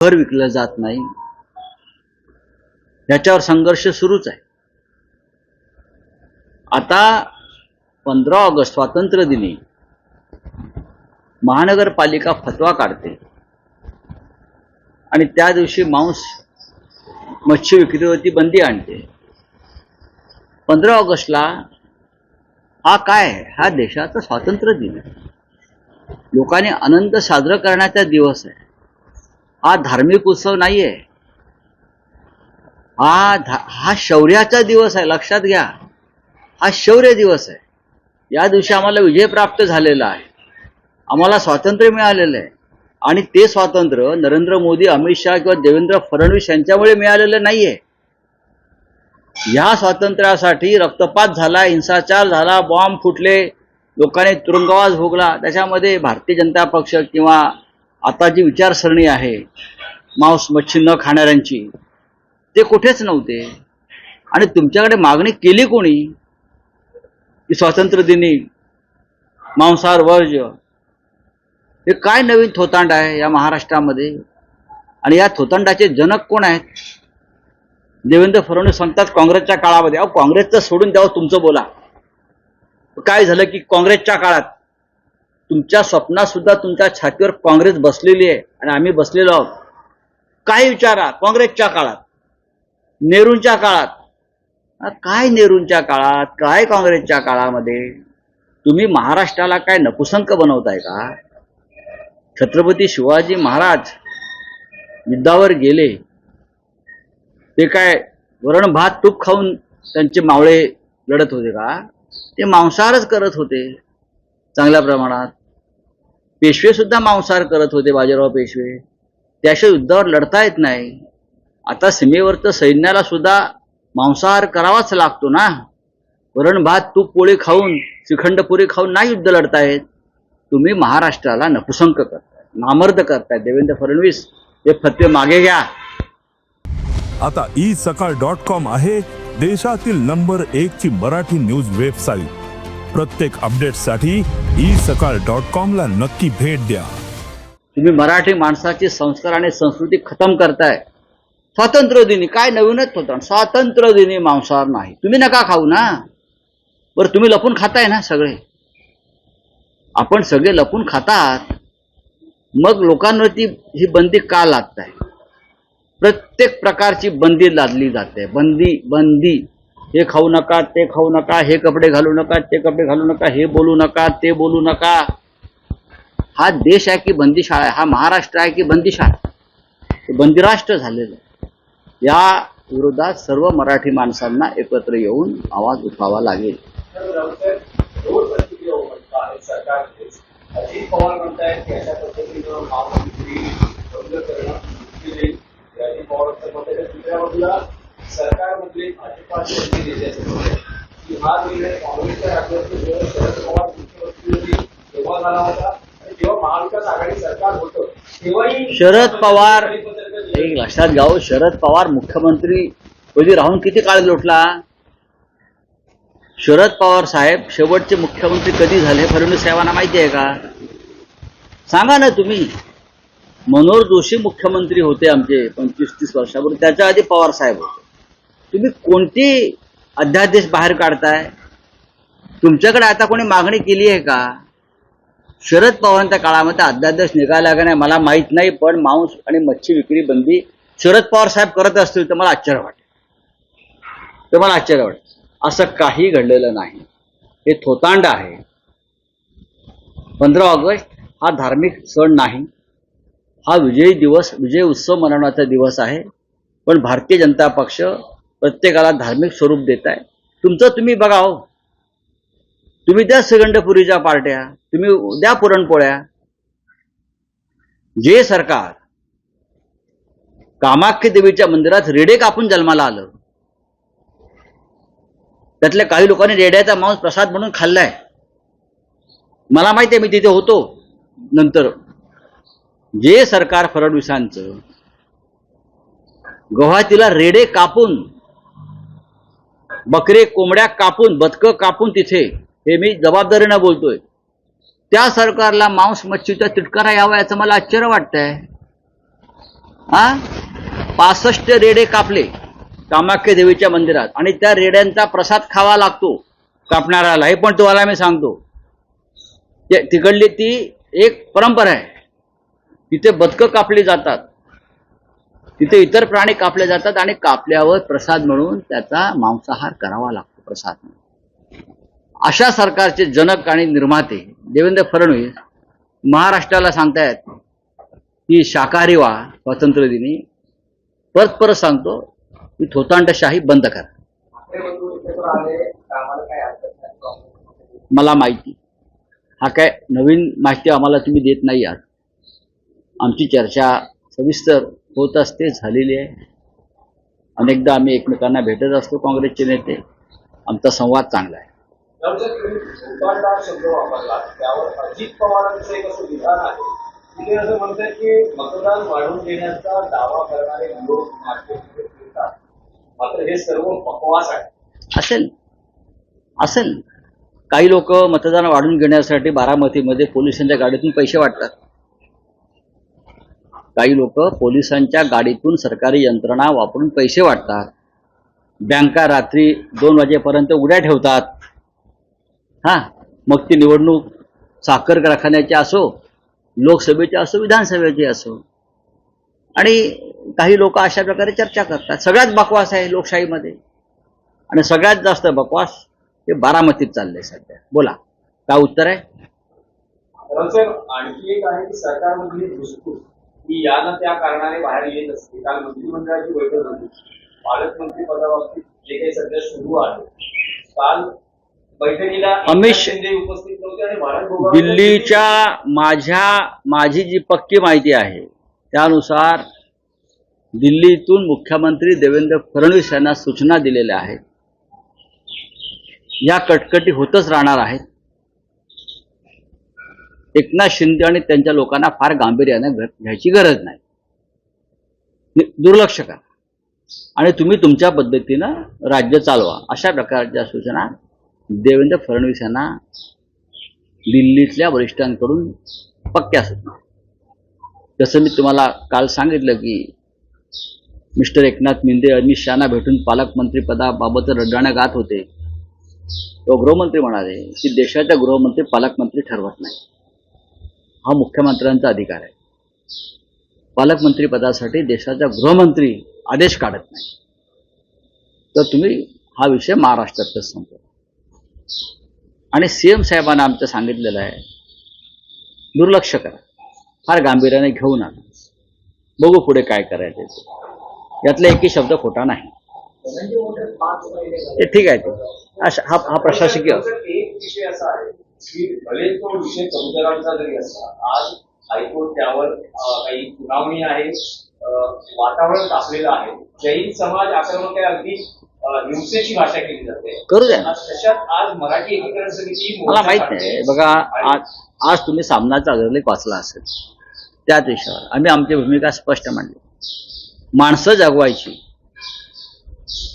घर विकलं जात नाही. याच्यावर संघर्ष सुरूच आहे. आता पंधरा ऑगस्ट स्वातंत्र्य दिनी महानगरपालिका फतवा काढते. आणि त्या दिवशी मांस मच्छी विक्रीवरती बंदी आणते. पंधरा ऑगस्टला हा काय आहे? हा देशाचा स्वातंत्र्य दिन आहे. लोकांनी आनंद साजरा करण्याचा दिवस आहे. हा धार्मिक उत्सव नाहीये. हा हा शौर्याचा दिवस आहे लक्षात घ्या. हा शौर्य दिवस आहे. या दिवशी आम्हाला विजय प्राप्त झालेला आहे. आम्हाला स्वातंत्र्य मिळालेलं आहे. आणि ते स्वातंत्र्य नरेंद्र मोदी अमित शहा किंवा देवेंद्र फडणवीस यांच्यामुळे मिळालेलं नाहीये. या स्वातंत्र्यासाठी रक्तपात झाला हिंसाचार झाला बॉम्ब फुटले लोकांनी तुरुंगवास भोगला. त्याच्यामध्ये भारतीय जनता पक्ष किंवा आता जी विचारसरणी आहे मांस मच्छी न खाणाऱ्यांची ते कुठेच नव्हते. आणि तुमच्याकडे मागणी केली कोणी? की स्वातंत्र्य दिनी मांसाहार वर्ज हे काय नवीन थोतांड आहे या महाराष्ट्रामध्ये? आणि या थोतांडाचे जनक कोण आहेत? देवेंद्र फडणवीस सांगतात काँग्रेसच्या काळामध्ये. अहो काँग्रेसचं सोडून द्यावं तुमचं बोला. काय झालं की काँग्रेसच्या काळात तुमच्या स्वप्नात सुद्धा तुमच्या छातीवर काँग्रेस बसलेली आहे आणि आम्ही बसलेलो आहोत. काय विचारा काँग्रेसच्या काळात नेहरूंच्या काळात. काय नेहरूंच्या काळात काय काँग्रेसच्या काळामध्ये? तुम्ही महाराष्ट्राला काय नपुसंक बनवताय का? छत्रपती शिवाजी महाराज युद्धावर गेले. ते काय वरण भात तूप खाऊन त्यांचे मावळे लढत होते का? ते मांसाहारच करत होते चांगल्या प्रमाणात. पेशवे सुद्धा मांसाहार करत होते बाजीराव पेशवे. त्याशिवाय युद्धावर लढता येत नाही. आता सीमेवरचं सैन्याला सुद्धा मांसाहार करावाच लागतो ना. वरण भात तूप पोळी खाऊन श्रीखंडपुरी खाऊन नाही युद्ध लढतायत तुम्ही महाराष्ट्राला नपुसंक करताय नामर्द करताय. देवेंद्र फडणवीस हे फतवे मागे घ्या. आता ई सकाळ डॉट कॉम आहे देशातील नंबर एक ची मराठी न्यूज वेबसाईट. प्रत्येक अपडेटसाठी ई सकाळ डॉट कॉम ला नक्की भेट द्या. तुम्ही मराठी माणसाची संस्कार आणि संस्कृती खतम करताय. स्वातंत्र्य दिनी काय नवीनच होतं? स्वातंत्र्य दिनी मांसाहार नाही. तुम्ही नका खाऊ ना. बरं तुम्ही लपून खाताय ना सगळे. आपण सगळे लपून खातात. मग लोकांवरती ही बंदी का लादत आहे प्रत्येक प्रकारची बंदी लादली जाते. बंदी बंदी. हे खाऊ नका ते खाऊ नका हे कपडे घालू नका ते कपडे घालू नका हे बोलू नका ते बोलू नका. हा देश आहे की बंदीशाळा आहे हा महाराष्ट्र आहे की बंदीशाळा बंदिराष्ट्र झालेलं या विरोधात सर्व मराठी माणसांना एकत्र येऊन आवाज उठवावा लागेल. सरकार हा निर्णय काँग्रेसच्या शरद पवार तेव्हा झाला होता जेव्हा महाविकास आघाडी सरकार होतं तेव्हाही शरद पवार एक लक्षात घ्यावं हो, शरद पवार मुख्यमंत्री. पदी राहून किती काळ लोटला? शरद पवार साहेब शेवटचे मुख्यमंत्री कधी झाले फडणवीस साहेबांना माहिती आहे का? सांगा ना तुम्ही. मनोहर जोशी मुख्यमंत्री होते आमचे पंचवीस तीस वर्षापूर्वी. त्याच्या आधी पवार साहेब होते. तुम्ही कोणती अध्यादेश बाहेर काढताय? तुमच्याकडे आता कोणी मागणी केली आहे का? शरद पवारांच्या काळामध्ये अध्यादेश निघाला का नाही मला माहीत नाही पण मांस आणि मच्छी विक्री बंदी शरद पवार साहेब करत असतील तर मला आश्चर्य वाटेल. तर मला आश्चर्य वाटेल. असं काही घडलेलं नाही. हे थोतांड आहे. पंधरा ऑगस्ट हा धार्मिक सण नाही. हा विजयी दिवस विजय उत्सव मनवण्याचा दिवस आहे. पण भारतीय जनता पक्ष प्रत्येकाला धार्मिक स्वरूप देताय. तुमचं तुम्ही बघा तुम्ही द्या श्रीगंडपुरीच्या पार्ट्या तुम्ही द्या पुरणपोळ्या. जे सरकार कामाख्य देवीच्या मंदिरात रेडे कापून जन्माला आलं. त्यातल्या काही लोकांनी रेड्याचा मांस प्रसाद म्हणून खाल्लाय. मला माहिती आहे मी तिथे होतो नंतर. जे सरकार फडणवीसांचं गव्हातीला रेडे कापून बकरे कोंबड्या कापून बदकं कापून तिथे. हे मी जबाबदारीनं बोलतोय. त्या सरकारला मांस मच्छीचा तिटकारा यावा याचं मला आश्चर्य वाटतंय. हा? पासष्ट रेडे कापले कामाख्या देवीच्या मंदिरात. आणि त्या रेड्यांचा प्रसाद खावा लागतो. कापणाऱ्याला हे पण तुम्हाला मी सांगतो. ते- तिकडली ती एक परंपरा आहे. तिथे बदकं कापली जातात. तिथे इतर प्राणी कापले जातात आणि कापल्यावर प्रसाद म्हणून त्याचा मांसाहार करावा लागतो प्रसाद म्हणून. अशा सरकारचे जनक आणि निर्माते देवेंद्र फडणवीस महाराष्ट्राला सांगतायत की शाकाहारी व्हा स्वातंत्र्य दिनी. परत परत सांगतो की थोतांडशाही बंद करा. मला माहिती. हा काय नवीन माहिती आम्हाला तुम्ही देत नाही आहात आमची चर्चा सविस्तर होत असते झालेली आहे. अनेकदा आम्ही एकमेकांना भेटत असतो काँग्रेसचे नेते. आमचा संवाद चांगला आहे. असेल. असेल. काही लोक मतदान वाढून घेण्यासाठी बारामतीमध्ये पोलिसांच्या गाडीतून पैसे वाटतात. काही लोक पोलिसांच्या गाडीतून सरकारी यंत्रणा वापरून पैसे वाटतात. बँका रात्री दोन वाजेपर्यंत उड्या ठेवतात. हा मग ती निवडणूक साखर कारखान्याची असो लोकसभेची असो विधानसभेची असो. आणि काही लोक अशा प्रकारे चर्चा करतात. सगळ्यात बकवास आहे लोकशाहीमध्ये. आणि सगळ्यात जास्त बकवास हे बारामतीत चाललंय सध्या. बोला काय उत्तर आहे? सर आणखी एक आहे की सरकारमधली घुसखूस ही या ना त्या कारणाने बाहेर येत असते. काल मंत्रिमंडळाची बैठक झाली. पालकमंत्री पदाबाबतीत जे काही सध्या सुरू आहे काल बैठकीला अमित शिंदे उपस्थित नव्हते आणि भारत दिल्लीच्या माझ्या माझी जी पक्की माहिती आहे त्यानुसार दिल्लीतून मुख्यमंत्री देवेंद्र फडणवीस यांना सूचना दिलेल्या आहेत. या कटकटी होतच राहणार आहेत. एकनाथ शिंदे आणि त्यांच्या लोकांना फार गांभीर्यानं घ- घ्यायची गरज नाही. दुर्लक्ष करा. आणि तुम्ही तुमच्या पद्धतीनं राज्य चालवा. अशा प्रकारच्या सूचना देवेंद्र फडणवीस यांना दिल्लीतल्या वरिष्ठांकडून पक्क्या सूचना. जसं मी तुम्हाला काल सांगितलं की मिस्टर एकनाथ मिंदे अमित शहाना भेटून पालकमंत्रीपदाबाबत रड्डाणं गात होते. तो गृहमंत्री म्हणाले की देशाचा गृहमंत्री पालकमंत्री ठरवत नाही. हा मुख्यमंत्र्यांचा अधिकार आहे. पालकमंत्री पदासाठी देशाचा गृहमंत्री आदेश काढत नाही. तर तुम्ही हा विषय महाराष्ट्रातच संपवा. आणि सीएम साहेबांना आमचं सांगितलेलं आहे दुर्लक्ष करा. फार गांभीर्याने घेऊ नका बघू पुढे काय करायचं यातला एकही शब्द खोटा नाही. ते ठीक आहे ते. हा हा प्रशासकीय की भले तो विषय कबुतरांचा जरी असला आज हायकोर्ट त्यावर काही सुनावणी आहे वातावरण तापलेलं आहे. जैन समाज आक्रमक आहे अगदी हिंसेची भाषा केली जाते. करू द्या. आज तशात आज मराठी एकीकरण समिती मला माहीत. नाही. बघा आज आज तुम्ही सामनाचा अग्रलेख वाचला असेल. त्याच विषयावर आम्ही आमची भूमिका स्पष्ट मांडली. माणसं जगवायची.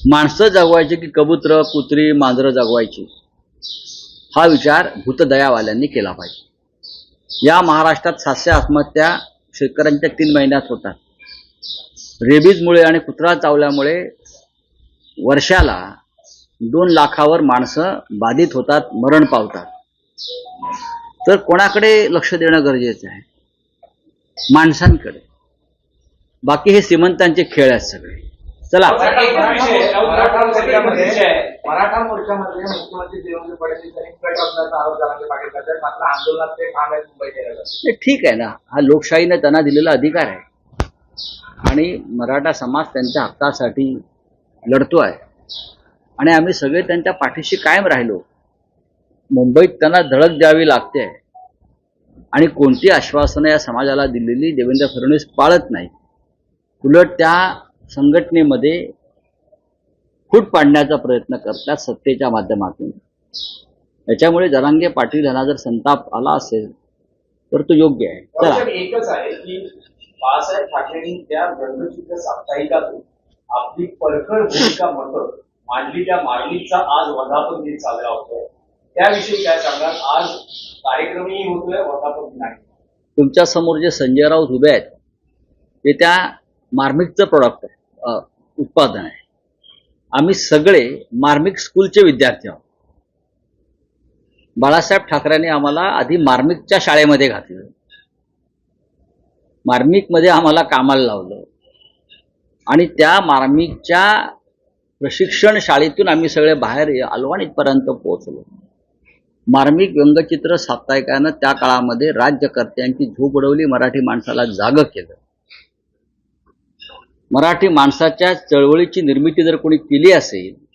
माणसं जगवायची की कबूतर कुत्री मांजरं जगवायची. हा विचार भूतदयावाल्यांनी केला पाहिजे. या महाराष्ट्रात सातशे आत्महत्या शेतकऱ्यांच्या तीन महिन्यात होतात. रेबीजमुळे आणि कुत्रा चावल्यामुळे वर्षाला दोन लाखावर माणसं बाधित होतात मरण पावतात. तर कोणाकडे लक्ष देणं गरजेचं आहे? माणसांकडे. बाकी हे श्रीमंतांचे खेळ आहेत सगळे. चला. मराठा आहे. मोर्चामध्ये आहे. मुख्यमंत्री देवेंद्र फडणवीस यांनी कट रचण्याचा आरोप जरांगे पाटील करतात? मात्र आंदोलनात ते ठाम आहेत हे ठीक आहे ना. हा लोकशाहीने त्यांना दिलेला अधिकार आहे. आणि मराठा समाज त्यांच्या हक्कासाठी लढतो आहे. आणि आम्ही सगळे त्यांच्या पाठीशी कायम राहिलो. मुंबईत त्यांना धडक द्यावी लागते. आणि कोणती आश्वासनं या समाजाला दिलेली देवेंद्र फडणवीस पाळत नाही उलट त्या संघटनेमध्ये फूट पाडण्याचा प्रयत्न करतात सत्तेच्या माध्यमातून. याच्यामुळे जरांगे पाटील यांना जर संताप आला असेल तर तो योग्य आहे. चला. एकच आहे की बाळासाहेब ठाकरेंनी त्या साप्ताहिकातून आपली परखड भूमिका मतं मांडली. त्या आज वर्धापन दिन साजरा होतोय. त्याविषयी काय सांगाल? आज कार्यक्रमही होतोय वर्धापन तुमच्यासमोर जे संजय राऊत उभे आहेत ते त्या मार्मिकचं प्रॉडक्ट आहे. उत्पादन आहे. आम्ही सगळे मार्मिक स्कूलचे विद्यार्थी आहोत. बाळासाहेब ठाकरेंनी आम्हाला आधी मार्मिकच्या शाळेमध्ये घातलं. मार्मिकमध्ये आम्हाला कामाला लावलं. आणि त्या मार्मिकच्या प्रशिक्षण शाळेतून आम्ही सगळे बाहेर आलो आणि इथपर्यंत पोहोचलो. मार्मिक व्यंगचित्र साप्ताहिकानं त्या काळामध्ये राज्यकर्त्यांची झोप उडवली मराठी माणसाला जाग केलं. मराठी माणसाच्या चळवळीची निर्मिती जर कोणी केली असेल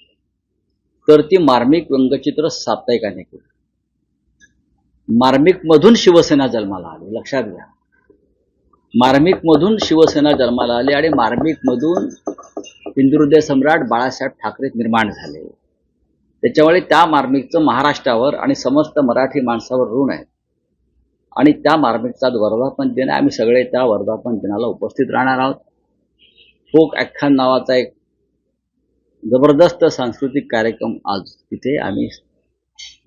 तर ती मार्मिक व्यंगचित्र साप्ताहिकाने केली मार्मिकमधून शिवसेना जन्माला आली लक्षात घ्या. मार्मिकमधून शिवसेना जन्माला आली आणि मार्मिकमधून हिंदुहृदय सम्राट बाळासाहेब ठाकरे निर्माण झाले. त्याच्यामुळे त्या मार्मिकचं महाराष्ट्रावर आणि समस्त मराठी माणसावर ऋण आहे. आणि त्या मार्मिकचा वर्धापन दिन आम्ही सगळे त्या वर्धापन दिनाला उपस्थित राहणार आहोत. फोक अख्खान नावाचा एक जबरदस्त सांस्कृतिक कार्यक्रम आज तिथे आम्ही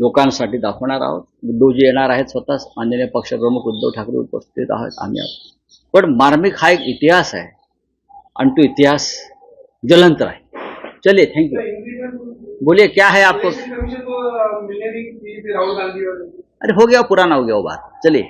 लोकांसाठी दाखवणार आहोत. उद्धवजी येणार आहेत स्वतः माननीय पक्षप्रमुख उद्धव ठाकरे उपस्थित आहोत आम्ही. आहोत पण मार्मिक हा एक इतिहास आहे आणि तो इतिहास जलंत आहे चलिए थैंक यू बोलिए क्या है आपको? अरे हो गया पुराना हो गया वो बात. चलिए.